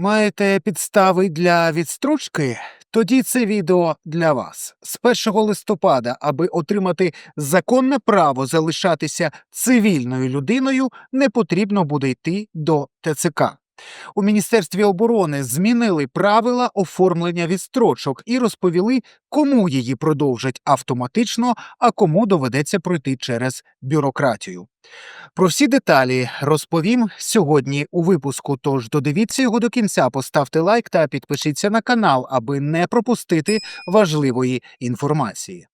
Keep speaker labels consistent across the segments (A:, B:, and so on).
A: Маєте підстави для відстрочки? Тоді це відео для вас. З 1 листопада, аби отримати законне право залишатися цивільною людиною, не потрібно буде йти до ТЦК. У Міністерстві оборони змінили правила оформлення відстрочок і розповіли, кому її продовжать автоматично, а кому доведеться пройти через бюрократію. Про всі деталі розповім сьогодні у випуску. Тож додивіться його до кінця, поставте лайк та підпишіться на канал, аби не пропустити важливої інформації.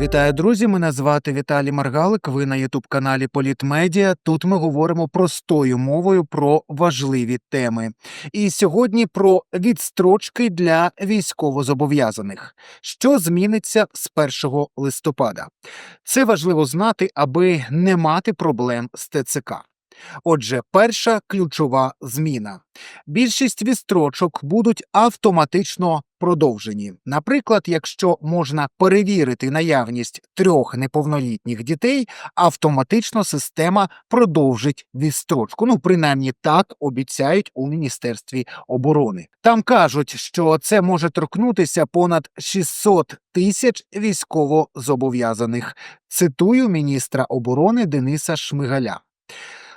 A: Вітаю, друзі! Мене звати Віталій Маргалик. Ви на ютуб-каналі Політмедіа. Тут ми говоримо простою мовою про важливі теми. І сьогодні про відстрочки для військовозобов'язаних, що зміниться з 1 листопада. Це важливо знати, аби не мати проблем з ТЦК. Отже, перша ключова зміна: більшість відстрочок будуть автоматично продовжені. Наприклад, якщо можна перевірити наявність трьох неповнолітніх дітей, автоматично система продовжить відстрочку. Ну, принаймні так обіцяють у Міністерстві оборони. Там кажуть, що це може торкнутися понад 600 тисяч військовозобов'язаних. Цитую міністра оборони Дениса Шмигаля.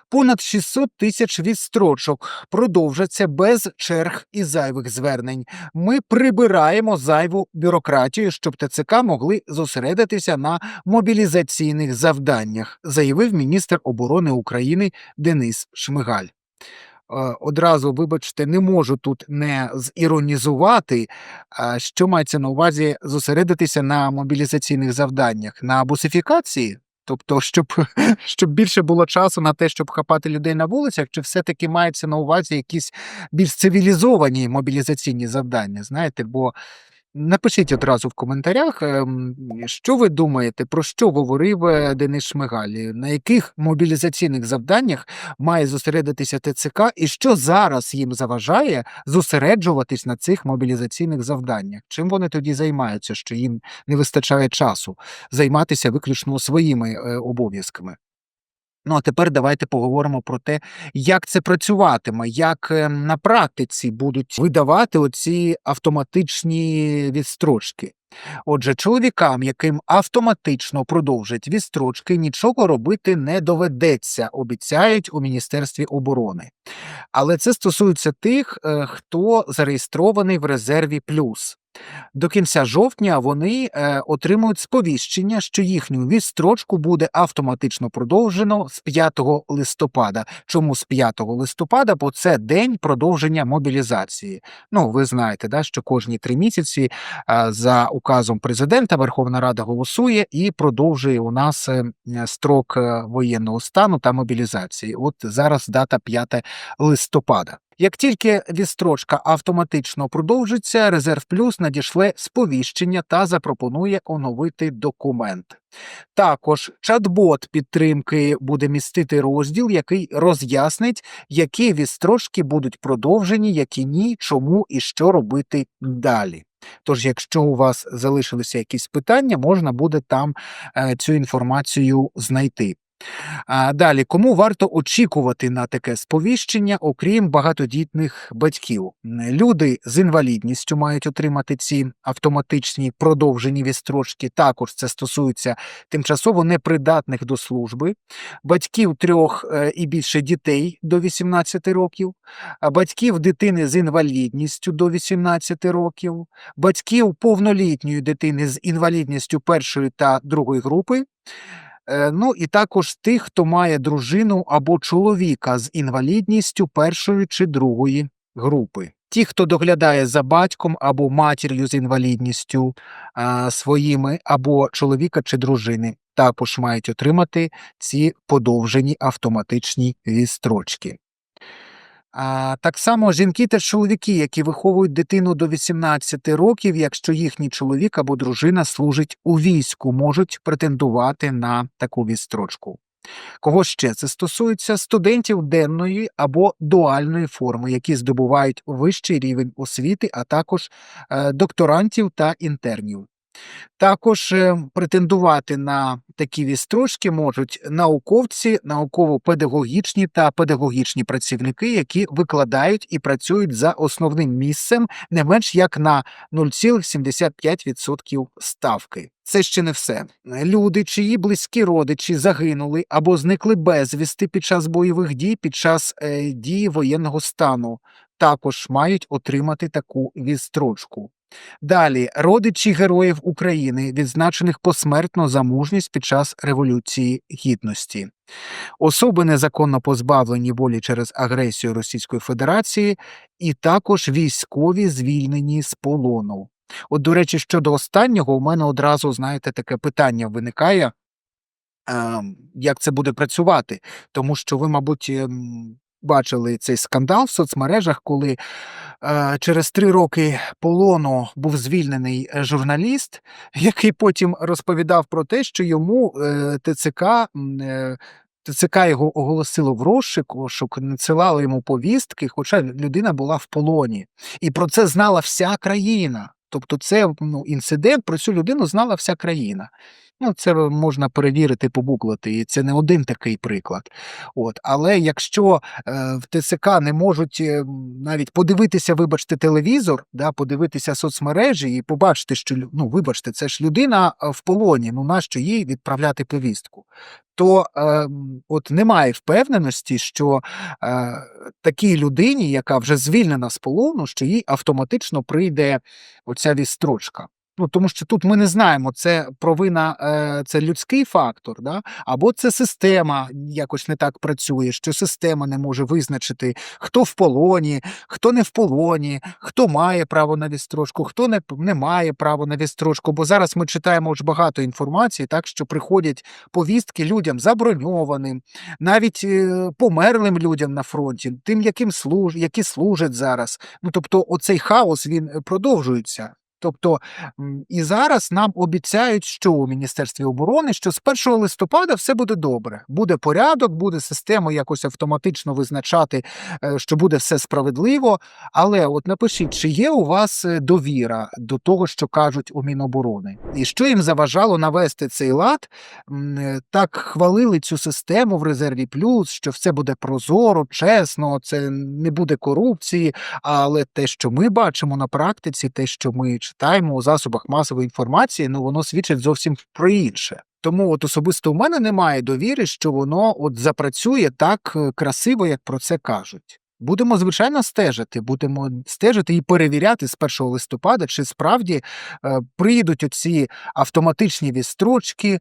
A: Понад 600 тисяч відстрочок продовжаться без черг і зайвих звернень. Ми прибираємо зайву бюрократію, щоб ТЦК могли зосередитися на мобілізаційних завданнях, заявив міністр оборони України Денис Шмигаль. Е, Одразу, вибачте, не можу тут не зіронізувати, що мається на увазі зосередитися на мобілізаційних завданнях, на бусифікації. Тобто, щоб, щоб більше було часу на те, щоб хапати людей на вулицях, чи все-таки мається на увазі якісь більш цивілізовані мобілізаційні завдання, знаєте, бо напишіть одразу в коментарях, ем, що ви думаєте, про що говорив е, Денис Шмигаль, на яких мобілізаційних завданнях має зосередитися ТЦК, і що зараз їм заважає зосереджуватись на цих мобілізаційних завданнях? Чим вони тоді займаються, що їм не вистачає часу займатися виключно своїми е, обов'язками? Ну а тепер давайте поговоримо про те, як це працюватиме, як е, на практиці будуть видавати оці автоматичні відстрочки. Отже, чоловікам, яким автоматично продовжать відстрочки, нічого робити не доведеться, обіцяють у Міністерстві оборони. Але це стосується тих, е, хто зареєстрований в резерві плюс. До кінця жовтня вони е, отримують сповіщення, що їхню відстрочку буде автоматично продовжено з 5 листопада. Чому з 5 листопада? Бо це день продовження мобілізації. Ну, ви знаєте, да, що кожні три місяці е, за указом президента Верховна Рада голосує і продовжує у нас е, строк воєнного стану та мобілізації. От зараз дата 5 листопада. Як тільки відстрочка автоматично продовжиться, Резерв Плюс надішле сповіщення та запропонує оновити документ. Також чат-бот підтримки буде містити розділ, який роз'яснить, які відстрочки будуть продовжені, які ні, чому і що робити далі. Тож, якщо у вас залишилися якісь питання, можна буде там е, цю інформацію знайти. Далі, кому варто очікувати на таке сповіщення, окрім багатодітних батьків? Люди з інвалідністю мають отримати ці автоматичні продовжені відстрочки. Також це стосується тимчасово непридатних до служби, батьків трьох е, і більше дітей до 18 років, батьків дитини з інвалідністю до 18 років, батьків повнолітньої дитини з інвалідністю першої та другої групи. Е, Ну і також тих, хто має дружину або чоловіка з інвалідністю першої чи другої групи. Ті, хто доглядає за батьком або матір'ю з інвалідністю а, своїми, або чоловіка чи дружини, також мають отримати ці подовжені автоматичні відстрочки. А, так само жінки та чоловіки, які виховують дитину до 18 років, якщо їхній чоловік або дружина служить у війську, можуть претендувати на таку відстрочку. Кого ще це стосується студентів денної або дуальної форми, які здобувають вищий рівень освіти, а також е, докторантів та інтернів. Також е, претендувати на такі відстрочки можуть науковці, науково-педагогічні та педагогічні працівники, які викладають і працюють за основним місцем не менш як на 0,75% ставки. Це ще не все. Люди, чиї близькі родичі загинули або зникли безвісти під час бойових дій під час е, дії воєнного стану, також мають отримати таку відстрочку. Далі родичі героїв України, відзначених посмертно за мужність під час Революції Гідності, особи незаконно позбавлені волі через агресію Російської Федерації, і також військові звільнені з полону. От, до речі, щодо останнього, у мене одразу, знаєте, таке питання виникає. ем, Як це буде працювати? Тому що ви, мабуть, ем, бачили цей скандал в соцмережах, коли е, через три роки полону був звільнений е, журналіст, який потім розповідав про те, що йому е, ТЦК. е, ТЦК його оголосило в розшук, розшук, надсилало йому повістки, хоча людина була в полоні. І про це знала вся країна. Тобто, це ну, інцидент, про цю людину знала вся країна. Ну, це можна перевірити, погуглити, і це не один такий приклад. От. Але якщо е, в ТЦК не можуть е, навіть подивитися, вибачте, телевізор, да, подивитися соцмережі і побачити, що ну, вибачте, це ж людина е, в полоні, ну нащо їй відправляти повістку? То е, от немає впевненості, що е, такій людині, яка вже звільнена з полону, що їй автоматично прийде оця відстрочка. Ну, тому що тут ми не знаємо, це провина, е, це людський фактор, да? або це система якось не так працює, що система не може визначити, хто в полоні, хто не в полоні, хто має право на відстрочку, хто не, не має право на відстрочку. Бо зараз ми читаємо ж багато інформації, так що приходять повістки людям заброньованим, навіть е, померлим людям на фронті, тим, яким служ, які служать зараз. Ну тобто, оцей хаос він е, продовжується. Тобто і зараз нам обіцяють, що у Міністерстві оборони, що з 1 листопада все буде добре. Буде порядок, буде система якось автоматично визначати, е, що буде все справедливо. Але от напишіть, чи є у вас е, довіра до того, що кажуть у Міноборони, і що їм заважало навести цей лад? Е, Так хвалили цю систему в резерві плюс, що все буде прозоро, чесно, це не буде корупції. Але те, що ми бачимо на практиці, те, що ми читаємо у засобах масової інформації, ну воно свідчить зовсім про інше. Тому от особисто у мене немає довіри, що воно от запрацює так е, красиво, як про це кажуть. Будемо звичайно стежити, будемо стежити і перевіряти з 1 листопада, чи справді е, приїдуть оці автоматичні відстрочки,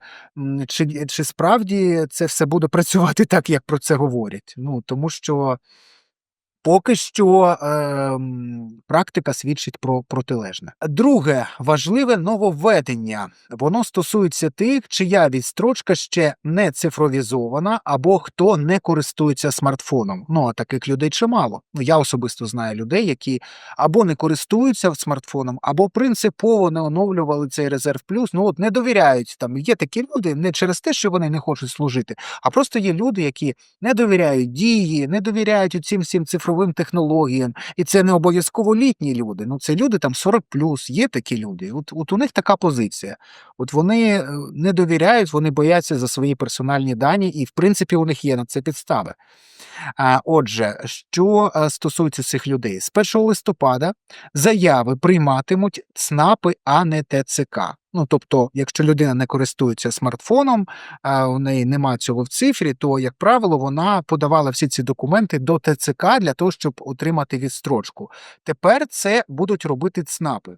A: чи, чи справді це все буде працювати так, як про це говорять. Ну тому що Поки що ем, практика свідчить про протилежне. Друге важливе нововведення. Воно стосується тих, чия відстрочка ще не цифровізована, або хто не користується смартфоном. Ну а таких людей чимало. Я особисто знаю людей, які або не користуються смартфоном, або принципово не оновлювали цей резерв плюс. Ну от не довіряють. Там є такі люди не через те, що вони не хочуть служити, а просто є люди, які не довіряють дії, не довіряють цим всім цифровим технологіям. І це не обов'язково літні люди. Ну це люди там 40 є такі люди. От, от у них така позиція. От вони е, не довіряють, вони бояться за свої персональні дані, і в принципі у них є на це підстави. А, Отже, що е, стосується цих людей, з 1 листопада заяви прийматимуть ЦНАПи, а не ТЦК. Ну, тобто, якщо людина не користується смартфоном, а у неї нема цього в цифрі, то, як правило, вона подавала всі ці документи до ТЦК для того, щоб отримати відстрочку. Тепер це будуть робити ЦНАПи.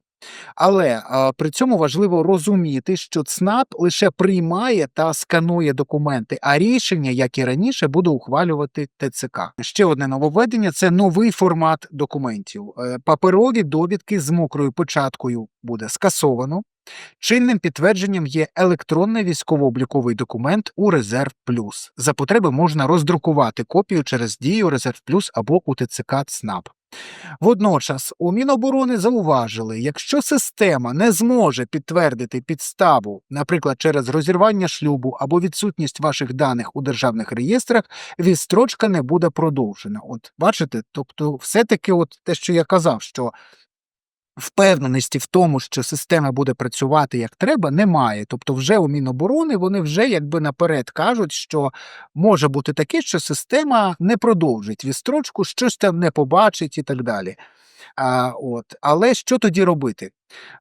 A: Але а, при цьому важливо розуміти, що ЦНАП лише приймає та сканує документи, а рішення, як і раніше, буде ухвалювати ТЦК. Ще одне нововведення це новий формат документів. Е, Паперові довідки з мокрою початкою буде скасовано. Чинним підтвердженням є електронний військово-обліковий документ у Резерв Плюс. За потреби можна роздрукувати копію через дію Резерв Плюс або у ТЦК ЦНАП. Водночас у Міноборони зауважили, якщо система не зможе підтвердити підставу, наприклад, через розірвання шлюбу або відсутність ваших даних у державних реєстрах, відстрочка не буде продовжена. От бачите, тобто, все-таки, от те, що я казав, що впевненості в тому, що система буде працювати як треба, немає. Тобто, вже у Міноборони вони вже якби наперед кажуть, що може бути таке, що система не продовжить вістрочку, щось там не побачить і так далі. А, от. Але що тоді робити?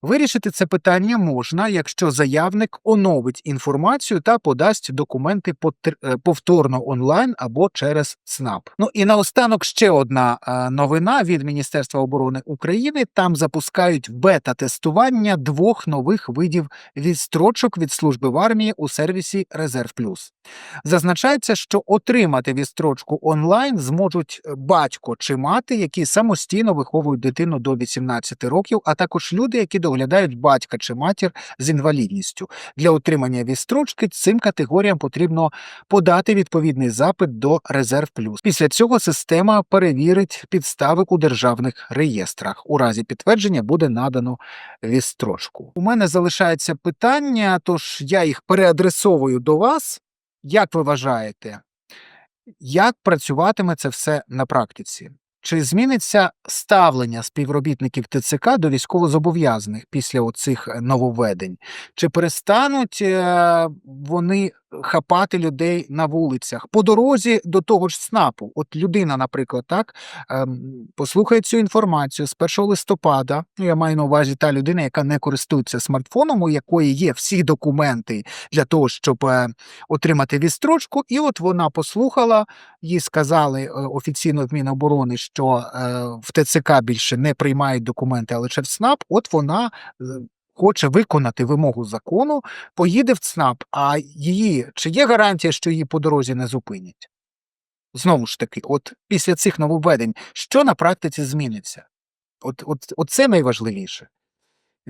A: Вирішити це питання можна, якщо заявник оновить інформацію та подасть документи е, повторно онлайн або через СНАП. Ну і наостанок ще одна е, новина від Міністерства оборони України. Там запускають бета-тестування двох нових видів відстрочок від служби в армії у сервісі Резерв Плюс. Зазначається, що отримати відстрочку онлайн зможуть е, батько чи мати, які самостійно виховують дитину до 18 років, а також люди, які доглядають батька чи матір з інвалідністю. Для отримання відстрочки цим категоріям потрібно подати відповідний запит до Резерв Плюс. Після цього система перевірить підстави у державних реєстрах. У разі підтвердження буде надано відстрочку. У мене залишається питання, тож я їх переадресовую до вас. Як ви вважаєте, як працюватиме це все на практиці? Чи зміниться ставлення співробітників ТЦК до військовозобов'язаних після оцих е, нововведень? Чи перестануть е, вони хапати людей на вулицях по дорозі до того ж СНАПу? От людина, наприклад, так ем, послухає цю інформацію з 1 листопада. ну, Я маю на увазі та людина, яка не користується смартфоном, у якої є всі документи для того, щоб е, отримати відстрочку, і от вона послухала, їй сказали офіційно в Міноборони, що е, в ТЦК більше не приймають документи, а лише в СНАП. От вона е, хоче виконати вимогу закону, поїде в ЦНАП, а її чи є гарантія, що її по дорозі не зупинять? Знову ж таки, от після цих нововведень, що на практиці зміниться? От, от, от це найважливіше.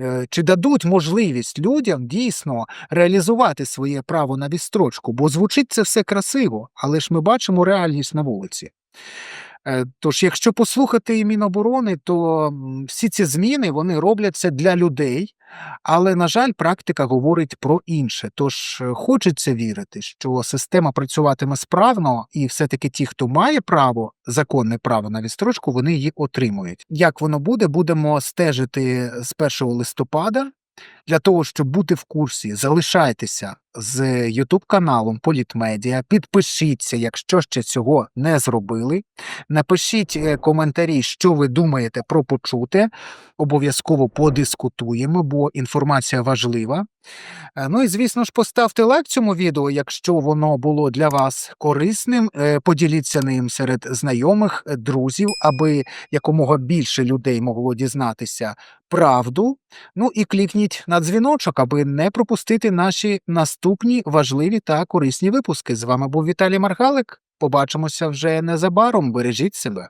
A: Е, Чи дадуть можливість людям дійсно реалізувати своє право на відстрочку? Бо звучить це все красиво, але ж ми бачимо реальність на вулиці. Е, Тож, якщо послухати і Міноборони, то всі ці зміни вони робляться для людей, але, на жаль, практика говорить про інше. Тож е, хочеться вірити, що система працюватиме справно, і все-таки ті, хто має право, законне право на відстрочку, вони її отримують. Як воно буде, будемо стежити з 1 листопада. Для того, щоб бути в курсі, залишайтеся з YouTube каналом Політмедіа. Підпишіться, якщо ще цього не зробили. Напишіть е, коментарі, що ви думаєте про почуте. Обов'язково подискутуємо, бо інформація важлива. Е, Ну і звісно ж, поставте лайк цьому відео, якщо воно було для вас корисним. Е, Поділіться ним серед знайомих, друзів, аби якомога більше людей могло дізнатися правду. Ну і клікніть на дзвіночок, аби не пропустити наші наступні важливі та корисні випуски. З вами був Віталій Маргалик. Побачимося вже незабаром. Бережіть себе.